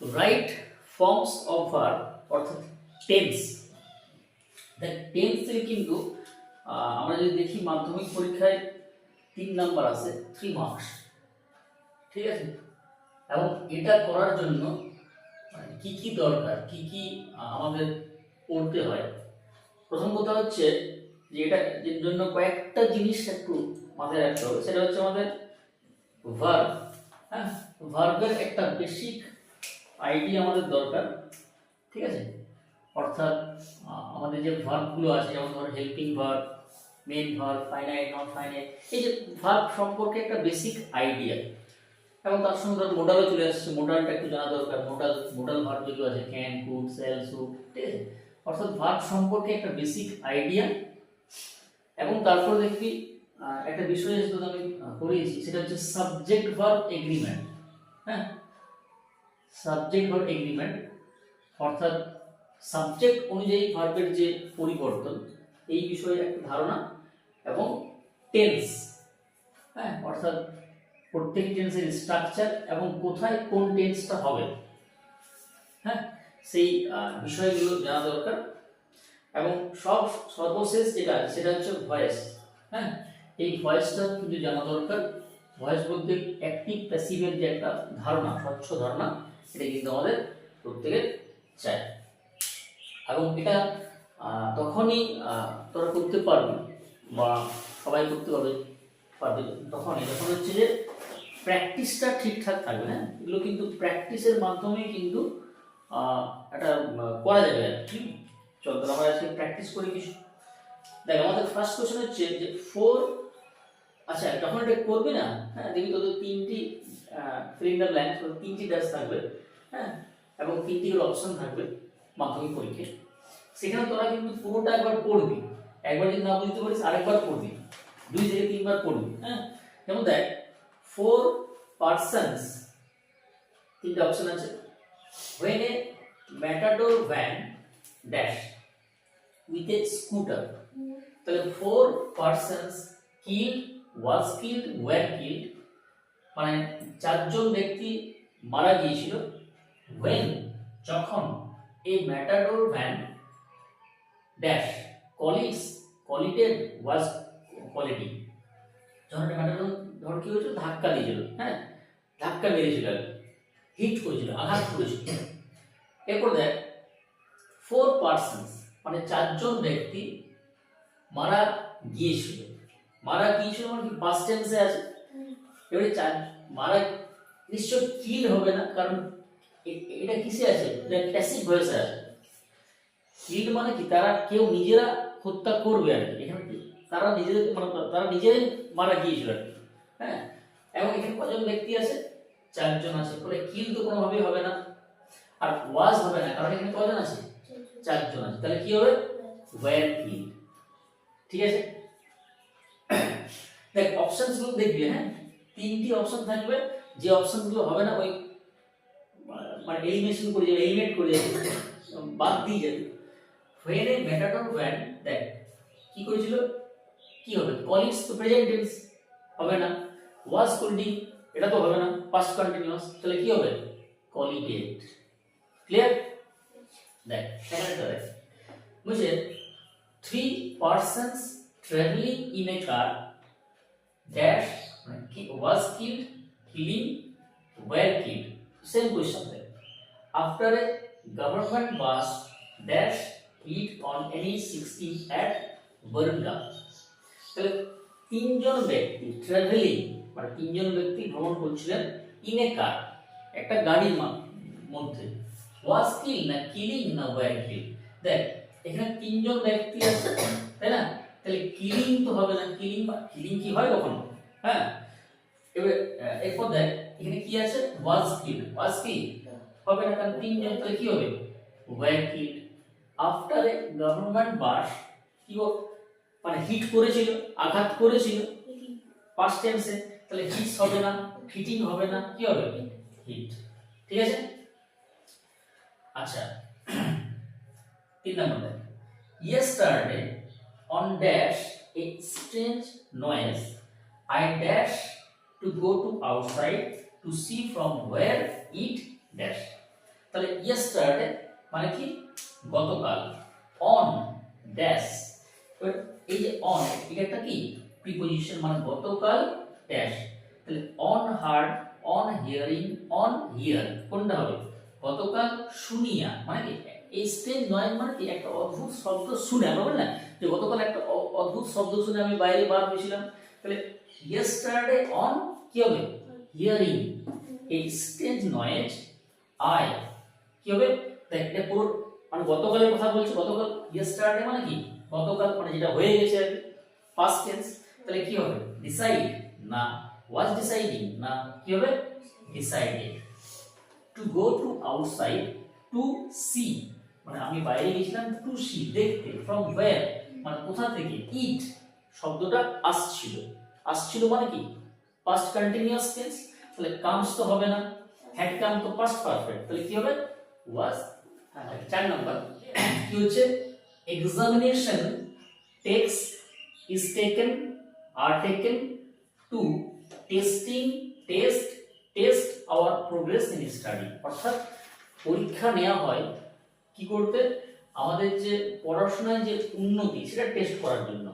Right forms of verb অর্থাৎ tense দেখ tense থেকে কিন্তু আমরা যদি দেখি মাধ্যমিক পরীক্ষায় তিন নাম্বার আছে থ্রি মার্কস ঠিক আছে? এবং এটা করার জন্য মানে কি কি দরকার, কি কি আমাদের পড়তে হয়। প্রথম কথা হচ্ছে যে এটা জন্য কয়েকটা জিনিস একটু মাথায় রাখতে হবে। সেটা হচ্ছে আমাদের ভার্ব হ্যাঁ? ভার্বের একটা বেসিক আইডিয়া আমাদের দরকার, ঠিক আছে? অর্থাৎ আমাদের যে ভার্বগুলো আছে, যেমন ধর helping verb main verb finite not finite এই যে ভার্ব সম্পর্কে একটা বেসিক আইডিয়া এবং তার সঙ্গে ধর মোডালও চলে আসছে মোডালটা একটু জানা দরকার মোডাল মোডাল ভার্ব যেগুলো আছে ক্যান কুড সেল সু ঠিক আছে? অর্থাৎ ভার্ব সম্পর্কে একটা বেসিক আইডিয়া এবং তারপর দেখবি একটা বিষয় যেটা আমি পড়িয়েছি সেটা হচ্ছে সাবজেক্ট ভার্ব এগ্রিমেন্ট হ্যাঁ? সাবজেক্ট ভার্ব এগ্রিমেন্ট অর্থাৎ সাবজেক্ট অনুযায়ী ভার্বের যে পরিবর্তন, এই বিষয়ে একটা ধারণা এবং টেন্স হ্যাঁ? অর্থাৎ প্রত্যেক টেন্সের স্ট্রাকচার এবং কোথায় কোন টেন্সটা হবে হ্যাঁ? সেই বিষয়গুলো জানা দরকার। এবং সব সর্বশেষ যেটা সেটা হচ্ছে ভয়েস হ্যাঁ? এই ভয়েসটা কিন্তু জানা দরকার। ভয়েস বলতে অ্যাক্টিভ প্যাসিভের যে একটা ধারণা, স্বচ্ছ ধারণা এটা কিন্তু আমাদের প্রত্যেকের চাই। এবং এটা তখনই তোরা করতে পারবি বা সবাই করতে পারবে পারবে তখনই। যখন হচ্ছে যে প্র্যাকটিসটা ঠিকঠাক থাকবে হ্যাঁ? এগুলো কিন্তু প্র্যাকটিসের মাধ্যমে কিন্তু একটা করা যাবে আর কি। চল তাহলে আমরা আজকে প্র্যাকটিস করি কিছু। দেখ, আমাদের ফার্স্ট কোশ্চেন হচ্ছে যে ফোর আচ্ছা যখন এটা করবি না হ্যাঁ দেখবি তোদের তিনটি ফিলিং দ্য ব্ল্যাঙ্ক তিনটি ড্যাশ থাকবে। হ্যাঁ এবং তিনটি অপশন থাকবে মাধ্যমিক পরীক্ষায়। সেখানে তোরা কিন্তু পুরোটা একবার পড়বি। একবার যদি না বুঝতে পারিস, আরেকবার পড়বি। দুই থেকে তিনবার পড়বি। হ্যাঁ? যেমন দেখ ফোর পার্সনস তিনটা অপশন আছে। When a matador van dash with a scooter, তাহলে four persons killed was killed were killed মানে চারজন ব্যক্তি মারা গিয়েছিল। When যখন a matador van dash collides collided was quality যখন একটা ম্যাটাডোর ধর কি হয়েছিল? ধাক্কা দিয়েছিল হ্যাঁ? ধাক্কা মেরেছিল হিট করেছিল আঘাত করেছিল। এরপর দেখ ফোর পার্সনস মানে চারজন ব্যক্তি মারা গিয়েছিল। মারা গিয়েছিল মানে কি? পাস্ট টেন্সে আছে? এবারে চার মারা নিশ্চয় কিল হবে না? কারণ এটা কিসে আছে? প্যাসিভ ভয়েসে আছে। কিল মানে কি? তারা কেউ নিজেরা হত্যা করবে আর কি। এখানে তারা নিজেদের মানে তারা নিজেরাই মারা গিয়েছিল আর কি। হ্যাঁ? এবং এখানে কজন ব্যক্তি আছে? চারজন আছে। ফলে কিল তো কোনোভাবেই হবে না। আর ওয়াজ হবে না কারণ এখানে কজন আছে? চারজন। আছে। তাহলে কি হবে? ওয়্যার কিল ঠিক আছে? দেখ অপশনসগুলো দেখবি হ্যাঁ? তিনটি অপশন থাকবে। যে অপশনগুলো হবে না ওই মানে এলিমিনেশন করে যাবে এলিমিনেট করে যাবে বাদ দিয়ে যাবে। হোয়েন এ ম্যাটাডর ভ্যান দেখ, কি করেছিল? কি হবে? কলিংস তো প্রেজেন্ট টেন্স হবে না। ওয়াজ কোল্ডিং এটা তো হবে না। পাস্ট কন্টিনিউয়াস তাহলে কি হবে? কলিগেট ক্লিয়ার দেখ দেখ। বুঝে three persons travelling in a car dash was killed killing were killed same question দেখ। After a government bus dash hit on any sixty at Barga তাহলে তিনজন ব্যক্তি ট্রাভেলিং মানে তিনজন ব্যক্তি ভ্রমণ করছিলেন ইন এ কার একটা গাড়ির মধ্যে। ওয়াজ কিল না কিলিং না ওয়ার কিল দেখ, এখানে তিনজন ব্যক্তি আছে, তাই না? তাহলে কিলিং তো হবে না কিলিং কিলিং কি হয় কখনো? হ্যাঁ? এবার এরপর দেখ, এখানে কি আছে? ওয়াজ কিল ওয়াজ কি হবে না, কারণ তিনজন তাহলে কি হবে? Were kill after a government bus কি মানে হিট করেছিল, আঘাত করেছিল পাস্ট টেন্সে তাহলে হিট হবে না হিটিং হবে না, কি হবে? হিট ঠিক আছে? আচ্ছা তিন নম্বর দেখ। Yesterday, on dash, a strange noise. I dash to go to outside to see from where it yesterday মানে কি? গতকাল। অন ড্যাশ এই যে অন এটা কি? প্রিপোজিশন মানে গতকাল ড্যাশ তাহলে on heard on hearing on hear কোনটা হবে? গতকাল শুনিয়া মানে কি? এই স্টেজ নয় মানে কি? একটা অদ্ভুত শব্দ শুনে, আমরা না যে গতকাল একটা অদ্ভুত শব্দ শুনে আমি বাইরে বার হয়েছিলাম। তাহলে ইয়েস্টারডে অন কি হবে? হিয়ারিং এই স্টেজ নয়েজ আই কি হবে দেখ এটা পুরো মানে গতকালের কথা বলছি, গতকাল ইয়েস্টারডে মানে কি? গতকাল মানে যেটা হয়ে গেছে আর পাস্ট টেন্স তাহলে কি হবে? ডিসাইড না ওয়াজ ডিসাইডিং না, কি হবে? Decided to go to outside to see মানে আমি বাইরে গেছিলাম টু সি দেখতে ফ্রম ওয়্যার মানে কোথা থেকে ইট শব্দটা আসছিল। আসছিল মানে কি? পাস্ট কন্টিনিউয়াস টেন্স তাহলে কামস তো হবে না হ্যাড কাম তো পাস্ট পারফেক্ট তাহলে কি হবে? ওয়াজ চার নাম্বার। কি হচ্ছে? Examination tests is taken R taken to testing test test our progress in study অর্থাৎ পরীক্ষা নেওয়া হয় কি করতে? আমাদের যে পড়াশোনায় যে উন্নতি, সেটা টেস্ট করার জন্য।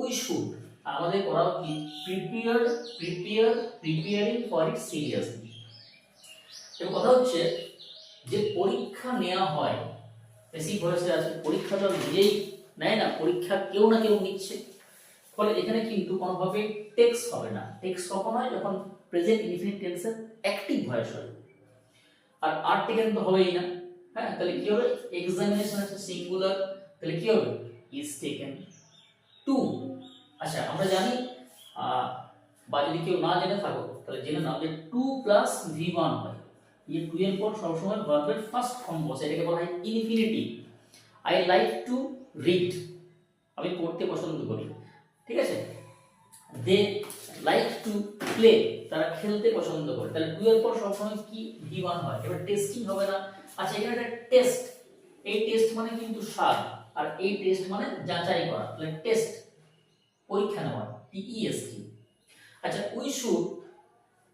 উই শুড আমাদের করা কি prepare prepare preparing for it seriously কথা হচ্ছে যে পরীক্ষা নেওয়া হয় বেসিক ভয়েসে আছে, পরীক্ষা তো নিজেই নেয় না, পরীক্ষা কেউ না কেউ নিচ্ছে। ফলে এখানে কিন্তু কোনোভাবে টেক্স হবে না। টেক্স কখন হয়? যখন প্রেজেন্ট ইনফিনিট টেন্সের অ্যাক্টিভ ভয়েস হয়। আর আর টেকেন তো হবেই না। হ্যাঁ তাহলে কি হবে? এক্সামিনেশন আছে সিঙ্গুলার তাহলে কি হবে? ইজ টেকেন টু আচ্ছা আমরা জানি বা যদি কেউ না জেনে থাকো, তাহলে জেনে নাও যে টু প্লাস ভি ওয়ান হয়। এই টু এর পর সবসময় ভার্বের ফার্স্ট ফর্ম বসে এটাকে বলা হয় infinitive I like to read আমি পড়তে পছন্দ করি। ঠিক আছে? দে লাইক টু প্লে তারা খেলতে পছন্দ করে। তাহলে টু এর পর সবসময় কি? ভি ওয়ান হয়। এবার টেস্টিং হবে না। আচ্ছা এখানে একটা টেস্ট এই টেস্ট মানে কিন্তু স্বাদ আর এই টেস্ট মানে যাচাই করা। তাহলে টেস্ট পরীক্ষা নেওয়া। টিইএসটি আচ্ছা উই শুড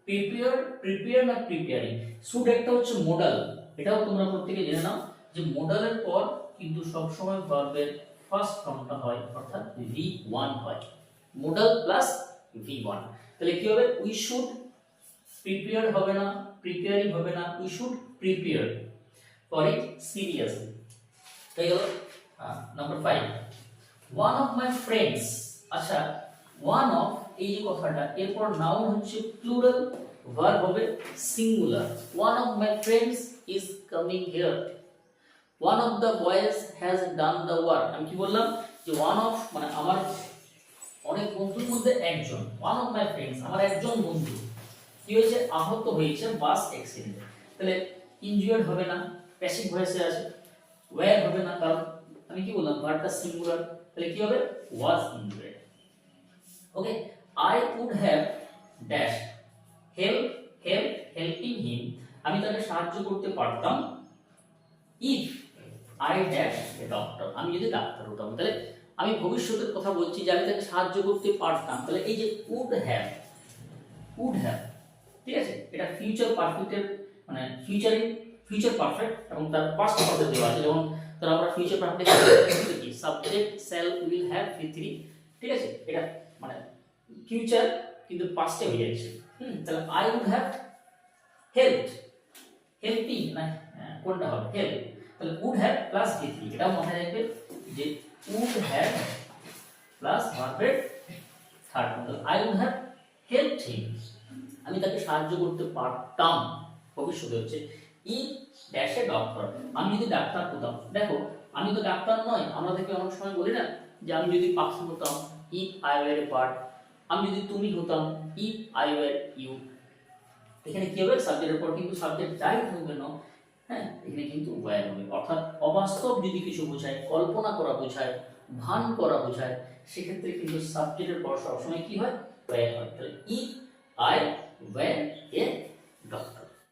প্রিপেয়ার প্রিপেয়ার না প্রিপেয়ারিং শুড একটা হচ্ছে মোডাল এটাও তোমরা প্রত্যেকে জেনে নাও যে মোডালের পর কিন্তু সবসময় ভার্বের ফার্স্ট ফর্মটা হয়, অর্থাৎ ভি ওয়ান হয়। মোডাল প্লাস ভি ওয়ান তাহলে কি হবে? উই শুড প্রিপেয়ার হবে না প্রিপেয়ারিং হবে না we should prepare for it seriously হয়ে গেল? Number five one of my friends আচ্ছা ওয়ান অফ এই যে কথাটা, এরপর নাউন হচ্ছে প্লুরাল ভার্ব হবে singular one of my friends is coming here one of the boys has done the work আমি কি বললাম? যে ওয়ান অফ মানে আমার অনেক বন্ধুর মধ্যে একজন। ওয়ান অফ মাই ফ্রেন্ডস আমার একজন বন্ধু। কি হয়েছে? আহত হয়েছে বাস অ্যাক্সিডেন্টে তাহলে ইনজুয়ার্ড হবে না প্যাসিভ ভয়েসে আছে। ওয়্যার হবে না? কারণ আমি কি বললাম? ভার্বটা সিঙ্গুলার তাহলে কি হবে? Was injured okay I would have dash help help helping him আমি তাকে সাহায্য করতে পারতাম ইফ আই ড্যাশ ডক্টর আমি যদি ডাক্তার হতাম, তাহলে আমি ভবিষ্যতের কথা বলছি যে আমি তাকে সাহায্য করতে পারতাম। তাহলে এই যে উড হ্যাভ উড হ্যাভ ঠিক আছে? এটা ফিউচার পারফেক্টের মানে ফিউচারিং ফিউচার পারফেক্ট এবং তার পাস্ট পারফেক্ট দেওয়া আছে। যেমন তার আমরা ফিউচার পারফেক্ট কি subject shall will have V three ঠিক আছে? এটা মানে ফিউচার কিন্তু পাস্টে হয়ে যাচ্ছে। হুম, তাহলে I would have help helping না কোনটা হবে? হেল্প তাহলে would have plus V three এটাও মাথায় রাখবে যে উড হ্যাভ প্লাস ভার্বের থার্ড তাহলে I would have help him আমি তাকে সাহায্য করতে পারতাম। ভবিষ্যতে হচ্ছে ই ড্যাশে ডক্টর আমি যদি ডাক্তার হতাম, দেখো, আমি তো ডাক্তার নয়, আমরা দেখে অনেক সময় বলি না যে আমি যদি পাখি হতাম ইফ আই ওয়ার পার্ট আমি যদি তুমি হতাম ইফ আই ওয়ার ইউ এখানে কি হবে? সাবজেক্টের পর কিন্তু সাবজেক্ট যাই থাকবে না হ্যাঁ এখানে কিন্তু ওয়ার হবে। অর্থাৎ অবাস্তব যদি কিছু বোঝায়, কল্পনা করা বোঝায়, ভান করা বোঝায়, সেক্ষেত্রে কিন্তু সাবজেক্টের পর সবসময় কি হয়? ওয়ার হয়। তাহলে ইফ আই ওয়ার এ